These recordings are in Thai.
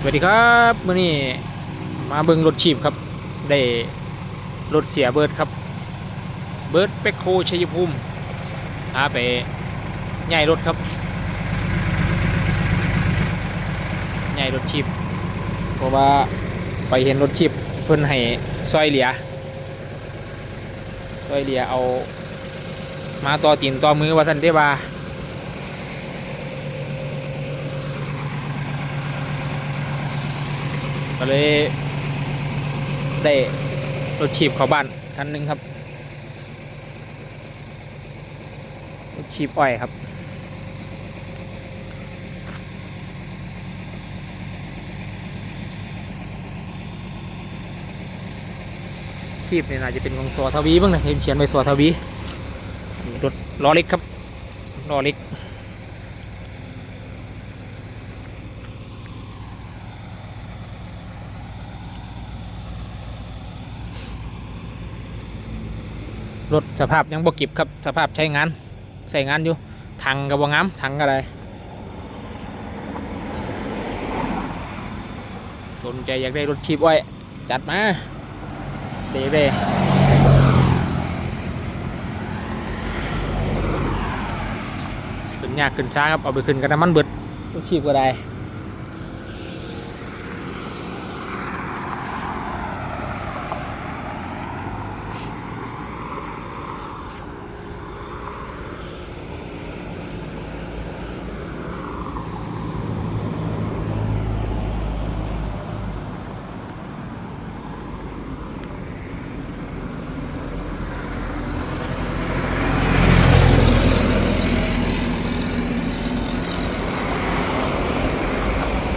สวัสดีครับมื่อนี้มาเบิ่งรถชีพครับ ได้รถเสียเบิร์ดครับ เบิร์ดเป็กโคชัยภูมิพาไปใหญ่รถครับใหญ่รถชีพเพราะว่าไปเห็นรถชีพเพิ่นให้ซอยเหลียซอยเหลียเอา มาต่อตีนต่อมือว่าสันเดบา ก็เลยได้รถชีพเข้าบ้านคันหนึ่งครับรถชีพอ้อยครับชีพเนี่ยน่าจะเป็นของสอทวีบ้างนะเห็นเขียนไปสอทวีรถล้อเล็กครับล้อเล็ก รถสภาพยังบ่เก็บครับสภาพใช้งานใส่งานอยู่ถังกับบ่งามถังอะไร สนใจอยากได้รถชีพอ้อย จัดมาเด้เด้ขึ้นยากขึ้นช้าครับเอาไปขึ้นกันน้ำมันเบิดรถชีพก็ได้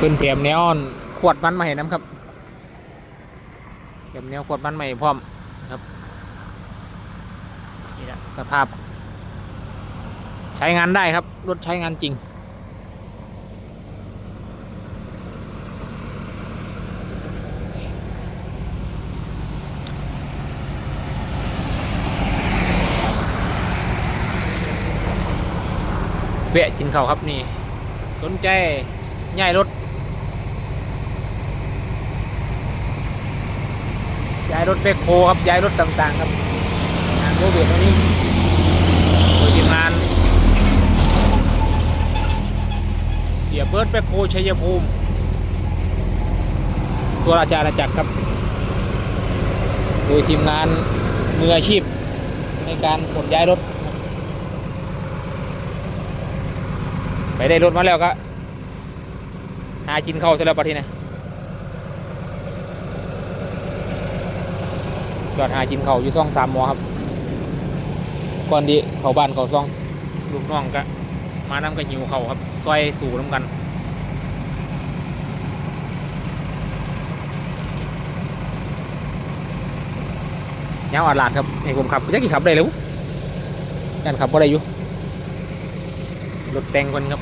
เพิ่นเตรียมแนวขวดมันมาให้น้ำครับเตรียมแนวขวดมันใหม่พร้อมครับนี่แหละสภาพ ใช้งานได้ครับรถใช้งานจริงแวะกินข้าวครับนี่ สนใจย้ายรถ ย้ายรถแบคโฮครับย้ายรถต่างๆ ครับงานโควิดวันนี้โดยทีมงานเสียเบิร์ดแบคโฮชัยภูมิ ตัวราชอาณาจักรครับ โดยทีมงานมืออาชีพในการขนย้ายรถ ไปได้รถมาแล้วก็หากินเข้าเสร็จแล้วปะทีนี้จ อดหากินเขาอยู่ซ่องสามหมอครับ ก่อนดีเขาบ้านเขาซ่องลูกน้องก็มาน้ำกันหิวเขาครับซอยสู่น้ำกันยาวอาดลาดครับให้ผมขับจะกี่ขับได้เร็วกันขับบ่ได้อยู่รถแต่งคนครับ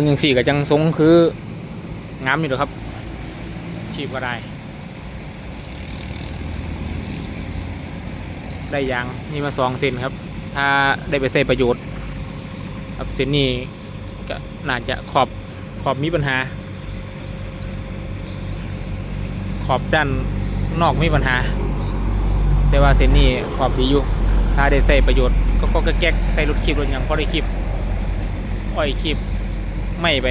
บิ่งยังสี่กับจังทรงคืองามอยู่เด้อครับชีพก็ได้ ได้ยางนี่มาสองเซนครับ ถ้าได้ไปใช้ประโยชน์ ครับเส้นนี้ก็น่าจะขอบขอบมีปัญหา ขอบด้านนอกมีปัญหา แต่ว่าเส้นนี้ขอบดีอยู่ถ้าได้ใช้ประโยชน์ก็ก็แก๊กใส่รถคีบรถยังพอได้คีบอ้อยคีบ ไม่ไป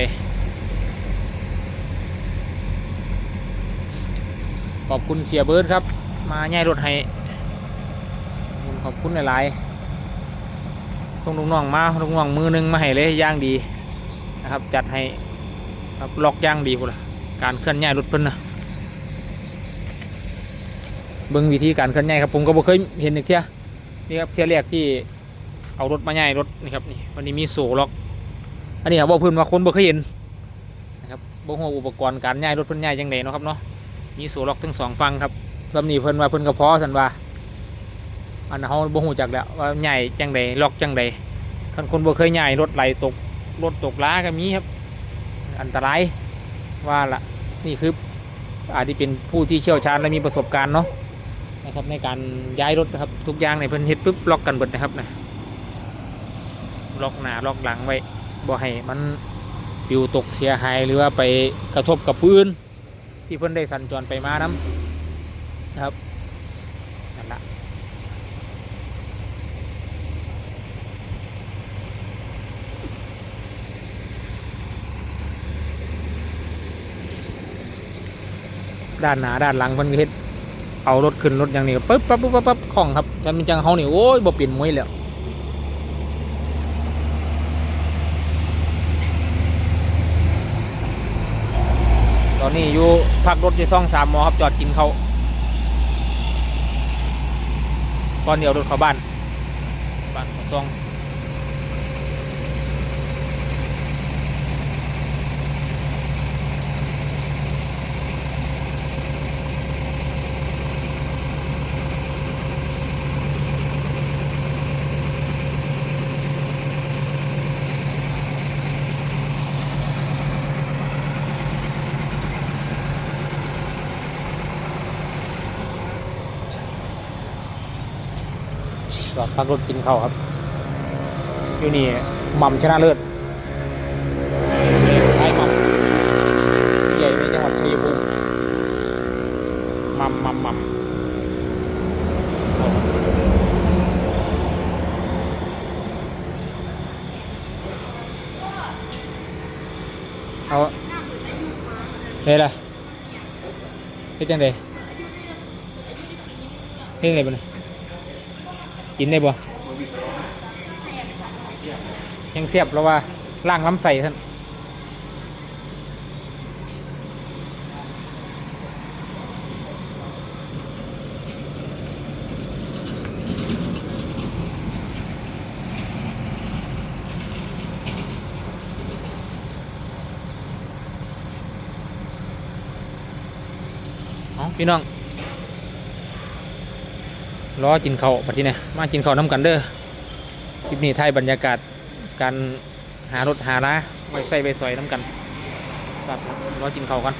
ขอบคุณเสียเบิร์ดครับ มาแย่รถให้ขอบคุณหลายๆส่งลูกน้องมาลูกน้องมือหนึงมาให้เลยย่างดีนะครับ จัดให้ครับล็อกย่างดีพุ่นละการเคลื่อนย้ายรถเพิ่นนะเบิ่งวิธีการเคลื่อนย้ายครับผมก็บ่เคยเห็นอีกเที่ยนี่ครับเที่ยแรกที่เอารถมาย้ายรถนี่ครับนี่วันนี้มีโซ่ล็อก อันนี้ครับว่าเพิ่นว่าคนบ่เคยเห็นนะครับบ่ฮู้อุปกรณ์การย้ายรถเพิ่นย้ายจังไดเนาะครับเนาะมีโซ่ล็อกทั้งสองฝั่งครับลำนี้เพิ่นว่าเพิ่นก็พอสันว่าอันเฮาบ่ฮู้จักแล้วว่าย้ายจังไดล็อกจังไดคันคนบ่เคยย้ายรถไหลตกรถตกล้าก็มีครับ อันตรายว่าละนี่คืออาจจะเป็นผู้ที่เชี่ยวชาญและมีประสบการณ์เนาะนะครับในการย้ายรถนะครับทุกอย่างในเพิ่นเฮ็ดปุ๊บล็อกกันเบิดนะครับนะล็อกหน้าล็อกหลังไว้ บ่ให้มันปิวตกเสียหายหรือว่าไปกระทบกับผู้อื่นที่เพิ่นได้สัญจรไปมานํนะครับนั่นละด้านหน้าด้านหลังเพิ่นก็เฮ็ดเอารถขึ้นรถอย่างนี้ก็ปึ๊บปั๊บปึ๊บปั๊บปั๊บคล่องครับแต่มันจังเฮานี่โอ้ยบ่เปลี่ยนมวยแล้ว ตอนนี้อยู่พักรถอยู่ซ่องสามมอครับจอดกินเขาวก่อนเดียวรถเข้าบ้านบ้านของซ่อง จอดพักรถกินเขาวครับอยู่นี่ม่ำชนะเลิศไอ้หม่ำใหญ่ในจังหวัดชัยภูมิม่ำหม่ำหม่ำเอาเฮ้ยล่ะเฮ้ยจังไดเฮ้ยไงบ้าง กินได้บ่ยังเสียบแล้วว่าล่างล้ำใส่ท่านอาพี่น้อง รอกินเขาปัดที่นี่มากินเขาน้ำกันเด้อคลิปนี้ไทยบรรยากาศการหารถหาร้าไว้ใส่ไปสอยน้ำกันครับรอกินเขากัน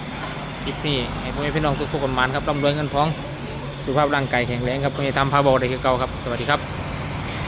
คลิปนี้ให้พ่อแม่พี่น้องทุกๆคนมานครับร่ำรวยเงินทองสุขภาพร่างกายแข็งแรงครับไม่ทำพาเบาได้คือเก่าครับ สวัสดีครับ